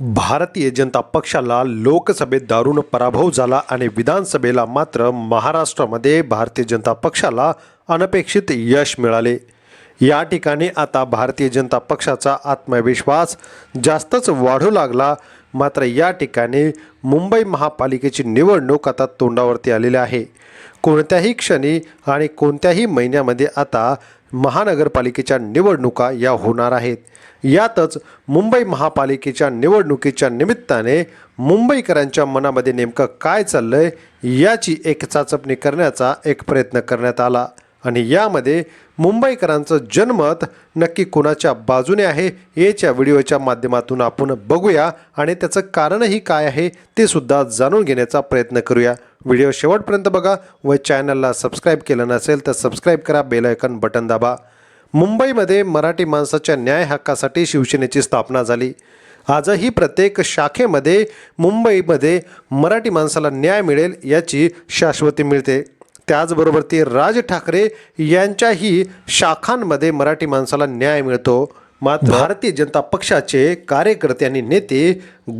भारतीय जनता पक्षाला लोकसभेत दारुण पराभव झाला आणि विधानसभेला मात्र महाराष्ट्रामध्ये भारतीय जनता पक्षाला अनपेक्षित यश मिळाले. या ठिकाणी आता भारतीय जनता पक्षाचा आत्मविश्वास जास्तच वाढू लागला. मात्र या ठिकाणी मुंबई महापालिकेची निवडणूक आता तोंडावरती आलेली आहे. कोणत्याही क्षणी आणि कोणत्याही महिन्यामध्ये आता महानगरपालिकेच्या निवडणुका या होणार आहेत. यातच मुंबई महापालिकेच्या निवडणुकीच्या निमित्ताने मुंबईकरांच्या मनामध्ये नेमकं काय चाललंय याची एक चाचपणी करण्याचा एक प्रयत्न करण्यात आला. आणि यामध्ये मुंबईकरांचं जनमत नक्की कोणाच्या बाजूने आहे याच्या व्हिडिओच्या माध्यमातून आपण बघूया. आणि त्याचं कारणही काय आहे ते सुद्धा जाणून घेण्याचा प्रयत्न करूया. व्हिडिओ शेवटपर्यंत बघा व चॅनलला सबस्क्राईब केलं नसेल तर सबस्क्राईब करा बेलायकन बटन दाबा. मुंबईमध्ये मराठी माणसाच्या न्याय हक्कासाठी शिवसेनेची स्थापना झाली. आजही प्रत्येक शाखेमध्ये मुंबईमध्ये मराठी माणसाला न्याय मिळेल याची शाश्वती मिळते. त्याचबरोबर ते राज ठाकरे यांच्याही शाखांमध्ये मराठी माणसाला न्याय मिळतो. मात्र भारतीय जनता पक्षाचे कार्यकर्ते आणि नेते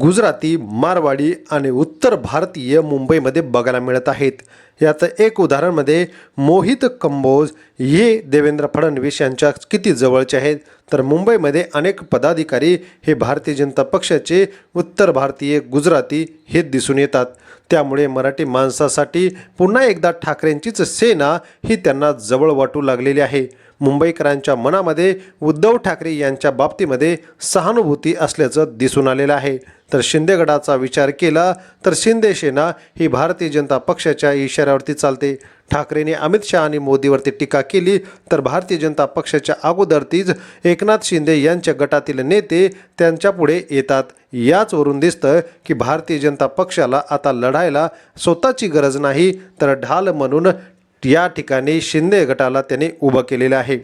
गुजराती मारवाडी आणि उत्तर भारतीय मुंबईमध्ये बघायला मिळत आहेत. याचं एक उदाहरणमध्ये मोहित कंबोज हे देवेंद्र फडणवीस यांच्या किती जवळचे आहेत? तर मुंबईमध्ये अनेक पदाधिकारी हे भारतीय जनता पक्षाचे उत्तर भारतीय गुजराती हे दिसून येतात. त्यामुळे मराठी माणसासाठी पुन्हा एकदा ठाकरेंचीच सेना ही त्यांना जवळ वाटू लागलेली आहे. मुंबईकरांच्या मनामध्ये उद्धव ठाकरे यांच्या बाबतीमध्ये सहानुभूती असल्याचं दिसून आलेलं आहे. तर शिंदेगडाचा विचार केला तर शिंदे सेना ही भारतीय जनता पक्षाच्या इशाऱ्यावरती चालते. ठाकरेंनी अमित शहा आणि मोदीवरती टीका केली तर भारतीय जनता पक्षाच्या अगोदरतीच एकनाथ शिंदे यांच्या गटातील नेते त्यांच्यापुढे येतात. याचवरून दिसतं की भारतीय जनता पक्षाला आता लढायला स्वतःची गरज नाही तर ढाल म्हणून या ठिकाणी शिंदे गटाला त्याने उभं केलेलं आहे.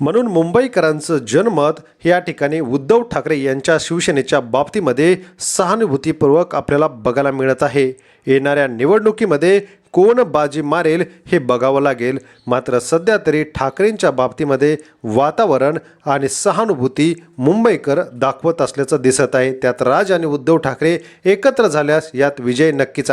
म्हणून मुंबईकरांचं जनमत या ठिकाणी उद्धव ठाकरे यांच्या शिवसेनेच्या बाबतीमध्ये सहानुभूतीपूर्वक आपल्याला बघायला मिळत आहे. येणाऱ्या निवडणुकीमध्ये कोण बाजी मारेल हे बघावं लागेल. मात्र सध्या तरी ठाकरेंच्या बाबतीमध्ये वातावरण आणि सहानुभूती मुंबईकर दाखवत असल्याचं दिसत आहे. त्यात राज आणि उद्धव ठाकरे एकत्र झाल्यास यात विजय नक्कीच आहे.